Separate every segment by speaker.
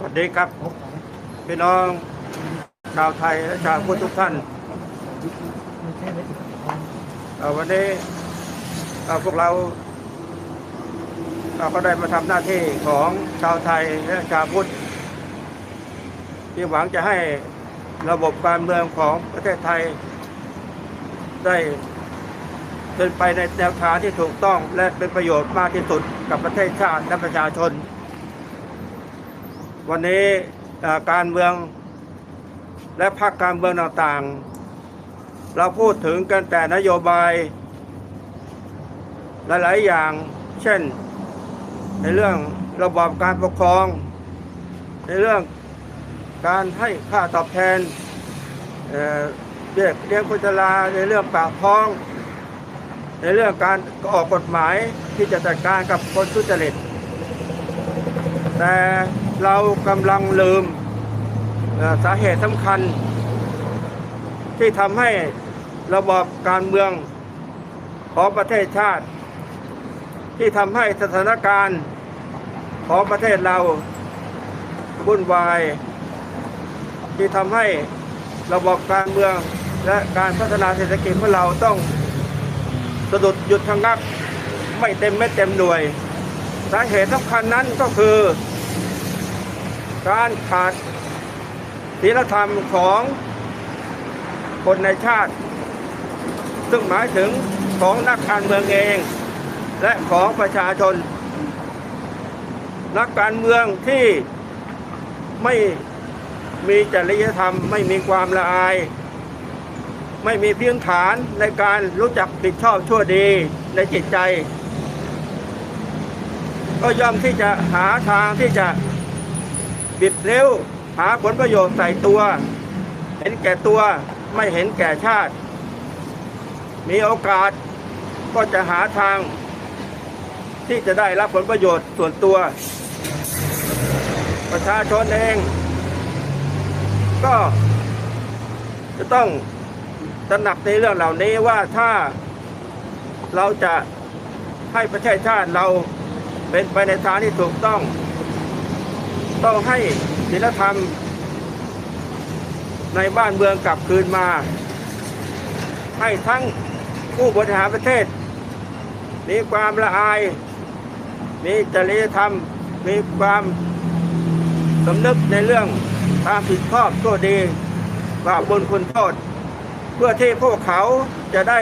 Speaker 1: สวัสดีครับ พี่น้องชาวไทยและชาวพุทธทุกท่านวันนี้พวกเราเราก็ได้มาทำหน้าที่ของชาวไทยและชาวพุทธที่หวังจะให้ระบบการเมืองของประเทศไทย ได้เป็นไปในแนวทางที่ถูกต้องและเป็นประโยชน์มากที่สุดกับประเทศชาติและประชาชน วันนี้การเมืองและพรรคการเมืองต่างๆ เราพูดถึงกันแต่นโยบาย หลาย ๆ อย่าง เช่น ในเรื่องระบอบการปกครอง ในเรื่องการให้ค่าตอบแทนเอ่อเรียกเลี้ยงคนชราในเรื่องปากท้อง ในเรื่องการออกกฎหมายที่จะจัดการกับคนทุจริตแต่ เรากำลังลืมสาเหตุสำคัญ ที่ทำให้ระบอบการเมืองของประเทศชาติ ที่ทำให้สถานการณ์ของประเทศเราวุ่นวาย ที่ทำให้ระบบการเมืองและการพัฒนาเศรษฐกิจของเราต้องสะดุดหยุดชะงักไม่เต็มเม็ดเต็มหน่วย สาเหตุสำคัญนั้นก็คือ การขาดศีลธรรมของคนในชาติ ซึ่งหมายถึงของนักการเมืองเอง และของประชาชน นักการเมืองที่ไม่มีจริยธรรม ไม่มีความละอาย ไม่มีพื้นฐานในการรู้จักผิดชอบชั่วดีในจิตใจ ก็ย่อมที่จะหาทางที่จะ บิดเร็ว หาผลประโยชน์ใส่ตัว เห็นแก่ตัวไม่เห็นแก่ชาติ มีโอกาสก็จะหาทาง ที่จะได้รับผลประโยชน์ส่วนตัว ประชาชนเอง ก็จะต้องตระหนักในเรื่องเหล่านี้ว่าถ้าเราจะให้ประเทศชาติเราเป็นไปในทางที่ถูกต้อง ต้องให้ศีลธรรม ในบ้านเมืองกลับคืนมา ให้ทั้งผู้บริหารประเทศ มีความละอาย มีจริยธรรม มีความสำนึกในเรื่องความผิดชอบชั่วดีบาปบุญคุณโทษ เพื่อที่พวกเขาจะได้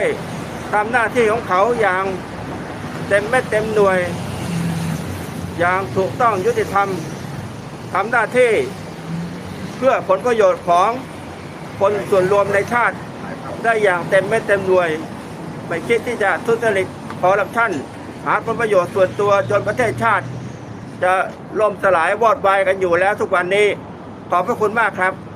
Speaker 1: ทำหน้าที่ของเขาอย่างเต็มเม็ดเต็มหน่วย อย่างถูกต้องยุติธรรม ทำหน้าที่เพื่อผลประโยชน์ของคนส่วนรวมในชาติได้อย่างเต็มเม็ดเต็มหน่วย ไม่คิดที่จะทุจริตคอร์รัปชันหาผลประโยชน์ส่วนตัวจนประเทศชาติ จะล่มสลายวอดวายกันอยู่แล้วทุกวันนี้ ขอบพระคุณมากครับ